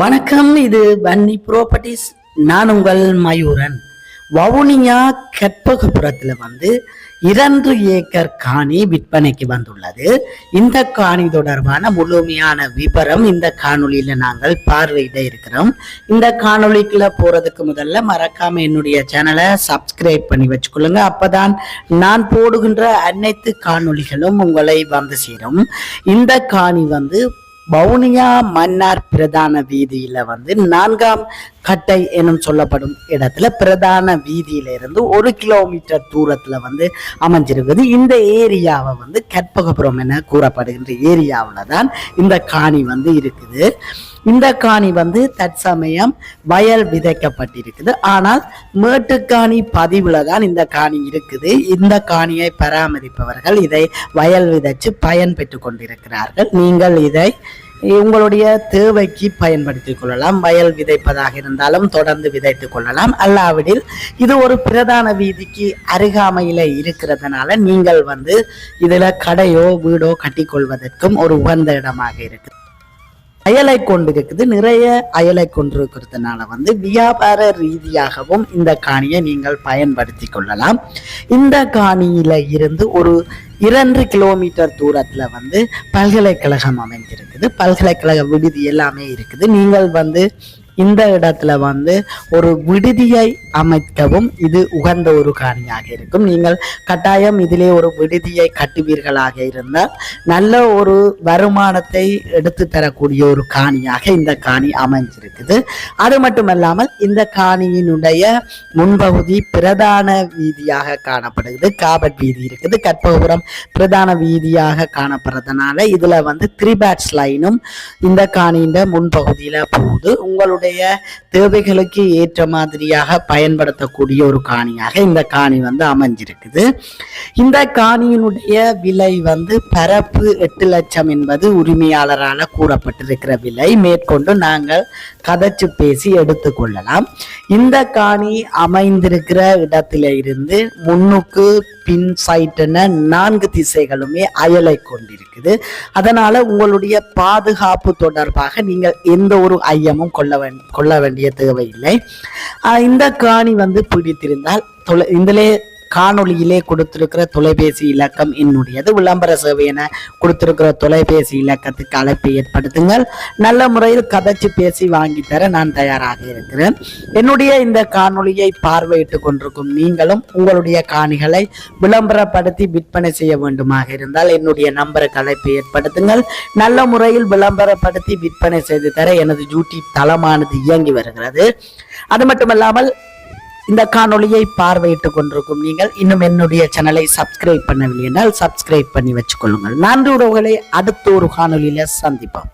வணக்கம் இது வன்னி ப்ராப்பர்ட்டிஸ் நான் உங்கள் மயூரன். வவுனியா கற்பகபுரத்தில் வந்து இரண்டு ஏக்கர் காணி விற்பனைக்கு வந்துள்ளது. இந்த காணி தொடர்பான முழுமையான விவரம் இந்த காணொளியில நாங்கள் பார்வையிட இருக்கிறோம். இந்த காணொலிக்குள்ள போறதுக்கு முதல்ல மறக்காம என்னுடைய சேனலை சப்ஸ்கிரைப் பண்ணி வச்சுக்கொள்ளுங்க. அப்பதான் நான் போடுகின்ற அனைத்து காணொளிகளும் உங்களை வந்து சேரும். இந்த காணி வந்து வவுனியா மன்னார் பிரதான வீதியில வந்து நான்காம் கட்டை எனும் சொல்லப்படும் இடத்துல பிரதான வீதியில இருந்து ஒரு கிலோமீட்டர் தூரத்துல வந்து அமைஞ்சிருக்குது. இந்த ஏரியாவை வந்து கற்பகபுரம் என கூறப்படுகின்ற ஏரியாவில் தான் இந்த காணி வந்து இருக்குது. இந்த காணி வந்து தற்சமயம் வயல் விதைக்கப்பட்டிருக்குது. ஆனால் மேட்டுக்காணி பதிவுல தான் இந்த காணி இருக்குது. இந்த காணியை பராமரிப்பவர்கள் இதை வயல் விதைச்சு பயன் பெற்று கொண்டிருக்கிறார்கள். நீங்கள் இதை உங்களுடைய தேவைக்கு பயன்படுத்திக் கொள்ளலாம். வயல் விதைப்பதாக இருந்தாலும் தொடர்ந்து விதைத்துக் கொள்ளலாம். அல்லாவிடில் இது ஒரு பிரதான வீதிக்கு அருகாமையில இருக்கிறதுனால நீங்கள் வந்து இதுல கடையோ வீடோ கட்டிக்கொள்வதற்கும் ஒரு உகந்த இடமாக இருக்கு. அயலை கொண்டு இருக்குது நிறைய அயலை கொண்டிருக்கிறதுனால வந்து வியாபார ரீதியாகவும் இந்த காணியை நீங்கள் பயன்படுத்தி கொள்ளலாம். இந்த காணியில இருந்து ஒரு இரண்டு கிலோமீட்டர் தூரத்துல வந்து பல்கலைக்கழகம் அமைந்திருக்குது. பல்கலைக்கழக விடுதி எல்லாமே இருக்குது. நீங்கள் வந்து இந்த இடத்துல வந்து ஒரு விடுதியை அமைக்கவும் இது உகந்த ஒரு காணியாக இருக்கும். நீங்கள் கட்டாயம் இதிலே ஒரு விடுதியை கட்டுவீர்களாக இருந்தால் நல்ல ஒரு வருமானத்தை எடுத்து தரக்கூடிய ஒரு காணியாக இந்த காணி அமைஞ்சிருக்குது. அது மட்டுமல்லாமல் இந்த காணியினுடைய முன்பகுதி பிரதான வீதியாக காணப்படுகிறது. காபட் வீதி இருக்குது. கற்பகபுரம் பிரதான வீதியாக காணப்படுறதுனால இதுல வந்து த்ரீ பேட்ஸ் லைனும் இந்த காணியின் முன்பகுதியில போகுது. உங்களுடைய தேவைகளுக்கு ஏற்ற மாதிரியாக பயன்படுத்தக்கூடிய ஒரு காணியாக இந்த காணி வந்து அமைஞ்சிருக்குது. இந்த காணியினுடைய விலை வந்து பரப்பு எட்டு லட்சம் என்பது உரிமையாளரால் கூறப்பட்டிருக்கிற விலை. மேற்கொண்டு நாங்கள் கதைச்சு பேசி எடுத்துக்கொள்ளலாம் இந்த காணி அமைந்திருக்கிற இடத்தில இருந்து முன்னுக்கு பின் சைட்டுன நான்கு திசைகளுமே அயலை கொண்டிருக்குது அதனால் உங்களுடைய பாதுகாப்பு தொடர்பாக நீங்கள் எந்த ஒரு ஐயமும் கொள்ள வேண்டிய கொள்ள வேண்டிய தேவையில்லை. இந்த காணி வந்து பிடித்திருந்தால் தொலை இதிலே காணொளியிலே கொடுத்திருக்கிற தொலைபேசி இலக்கம் என்னுடையது. விளம்பர சேவை என கொடுத்திருக்கிற தொலைபேசி இலக்கத்துக்கு அழைப்பை ஏற்படுத்துங்கள். நல்ல முறையில் கதைச்சு பேசி வாங்கி தர நான் தயாராக இருக்கிறேன். என்னுடைய இந்த காணொளியை பார்வையிட்டு கொண்டிருக்கும் நீங்களும் உங்களுடைய காணிகளை விளம்பரப்படுத்தி விற்பனை செய்ய வேண்டுமாக இருந்தால் என்னுடைய நம்பருக்கு அழைப்பை ஏற்படுத்துங்கள். நல்ல முறையில் விளம்பரப்படுத்தி விற்பனை செய்து தர எனது யூடியூப் தளமானது இயங்கி வருகிறது. அது மட்டுமல்லாமல் இந்த காணொளியை பார்வையிட்டு கொண்டிருக்கும் நீங்கள் இன்னும் என்னுடைய சேனலை சப்ஸ்கிரைப் பண்ணவில்லை என்றால் சப்ஸ்கிரைப் பண்ணி வச்சுக்கொள்ளுங்கள் நன்றி உறவுகளை அடுத்த ஒரு காணொலியில் சந்திப்போம்.